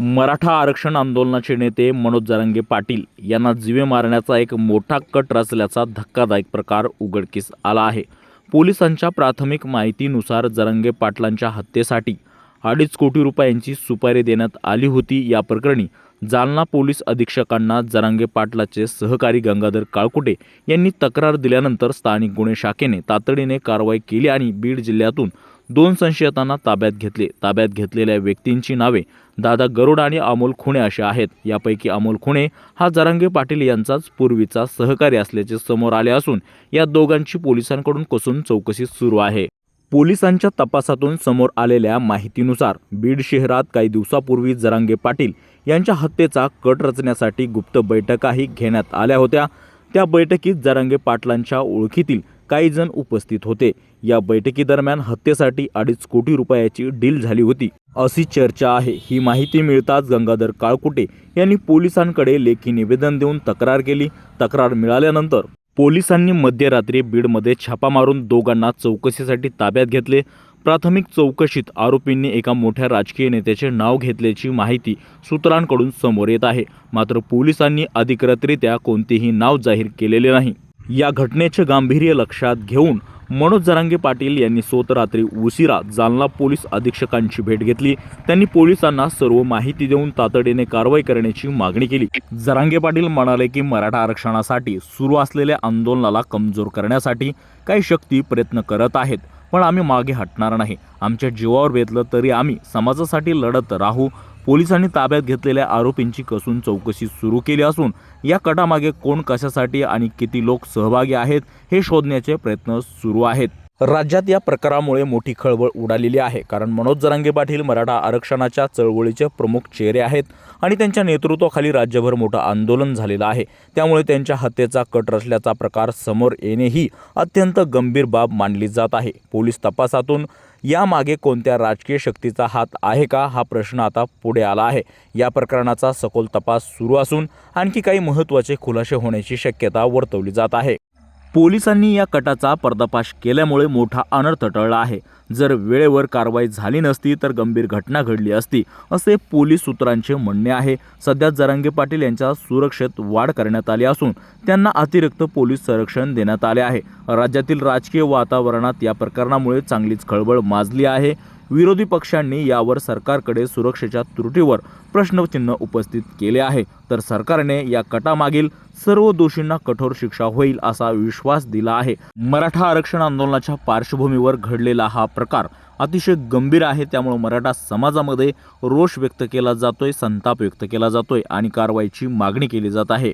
मराठा आरक्षण आंदोलनाचे नेते मनोज जरांगे पाटील यांना जीवे मारण्याचा एक मोठा कट रचल्याचा धक्कादायक प्रकार उघडकीस आला आहे. पोलिसांच्या प्राथमिक माहितीनुसार जरांगे पाटलांच्या हत्येसाठी अडीच कोटी रुपयांची सुपारी देण्यात आली होती. या प्रकरणी जालना पोलीस अधीक्षकांना जरांगे पाटलाचे सहकारी गंगाधर काळकुटे यांनी तक्रार दिल्यानंतर स्थानिक गुन्हे शाखेने तातडीने कारवाई केली आणि बीड जिल्ह्यातून दोन संशयितांना ताब्यात घेतले. ताब्यात घेतलेल्या व्यक्तींची नावे दादा गरुड आणि अमोल खुणे असे आहेत. यापैकी अमोल खुणे हा जरांगे पाटील यांचाच पूर्वीचा सहकारी असल्याचे समोर आले असून या दोघांची पोलिसांकडून कसून चौकशी सुरू आहे. पोलिसांच्या तपासातून समोर आलेल्या माहितीनुसार बीड शहरात काही दिवसापूर्वी जरांगे पाटील यांच्या हत्येचा कट रचण्यासाठी गुप्त बैठकाही घेण्यात आल्या होत्या. त्या बैठकीत जरांगे पाटलांच्या ओळखीतील काही जण उपस्थित होते. या बैठकीदरम्यान हत्येसाठी अडीच कोटी रुपयाची डील झाली होती. अशी चर्चा आहे. ही माहिती मिळताच गंगाधर काळकुटे यांनी पोलिसांकडे लेखी निवेदन देऊन तक्रार केली. तक्रार मिळाल्यानंतर पोलिसांनी मध्यरात्री बीडमध्ये छापा मारून दोघांना चौकशीसाठी ताब्यात घेतले. प्राथमिक चौकशीत आरोपींनी एका मोठ्या राजकीय नेत्याचे नाव घेतल्याची माहिती सूत्रांकडून समोर येत आहे. मात्र पोलिसांनी अधिकृतरित्या कोणतेही नाव जाहीर केलेले नाही. या घटनेचे गांभीर्य लक्षात घेऊन मनोज जरांगे पाटील यांनी सोत रात्री उशिरा जालना पोलीस अधीक्षकांची भेट घेतली. त्यांनी पोलिसांना सर्व माहिती देऊन तातडीने कारवाई करण्याची मागणी केली. जरांगे पाटील म्हणाले की मराठा आरक्षणासाठी सुरू असलेल्या आंदोलनाला कमजोर करण्यासाठी काही शक्ती प्रयत्न करत आहेत पण आम्ही मागे हटणार नाही. आमच्या जीवावर बेतलं तरी आम्ही समाजासाठी लढत राहू पोलिसांनी ताब्यात घेतलेल्या आरोपींची कसून चौकशी सुरू केली असून या कटामागे कोण कशासाठी आणि किती लोक सहभागी आहेत हे शोधण्याचे प्रयत्न सुरू आहेत. राज्यात या प्रकारामुळे मोठी खळबळ उडालेली आहे कारण मनोज जरांगे पाटील मराठा आरक्षणाच्या चळवळीचे प्रमुख चेहरे आहेत आणि त्यांच्या नेतृत्वाखाली राज्यभर मोठं आंदोलन झालेलं आहे. त्यामुळे त्यांच्या हत्येचा कट रचल्याचा प्रकार समोर येणे ही अत्यंत गंभीर बाब मानली जात आहे. पोलीस तपासातून यामागे कोणत्या राजकीय शक्तीचा हात आहे का? हा प्रश्न आता पुढे आला आहे. या प्रकरणाचा सखोल तपास सुरू असून आणखी काही महत्त्वाचे खुलासे होण्याची शक्यता वर्तवली जात आहे. पोलिसांनी या कटाचा पर्दाफाश केल्यामुळे मोठा अनर्थ टळला आहे. जर वेळेवर कारवाई झाली नसती तर गंभीर घटना घडली असती असे पोलीस सूत्रांचे म्हणणे आहे. सध्या जरांगे पाटील यांच्या सुरक्षेत वाढ करण्यात आली असून त्यांना अतिरिक्त पोलीस संरक्षण देण्यात आले आहे. राज्यातील राजकीय वातावरणात या प्रकरणामुळे चांगलीच खळबळ माजली आहे. विरोधी पक्षांनी यावर सरकारकडे सुरक्षेच्या त्रुटीवर प्रश्नचिन्ह उपस्थित केले आहे. तर सरकारने या कटामागील सर्व दोषींना कठोर शिक्षा होईल असा विश्वास दिला आहे. मराठा आरक्षण आंदोलनाच्या पार्श्वभूमीवर घडलेला हा प्रकार अतिशय गंभीर आहे. त्यामुळे मराठा समाजामध्ये रोष व्यक्त केला जातोय संताप व्यक्त केला जातोय आणि कारवाईची मागणी केली जात आहे.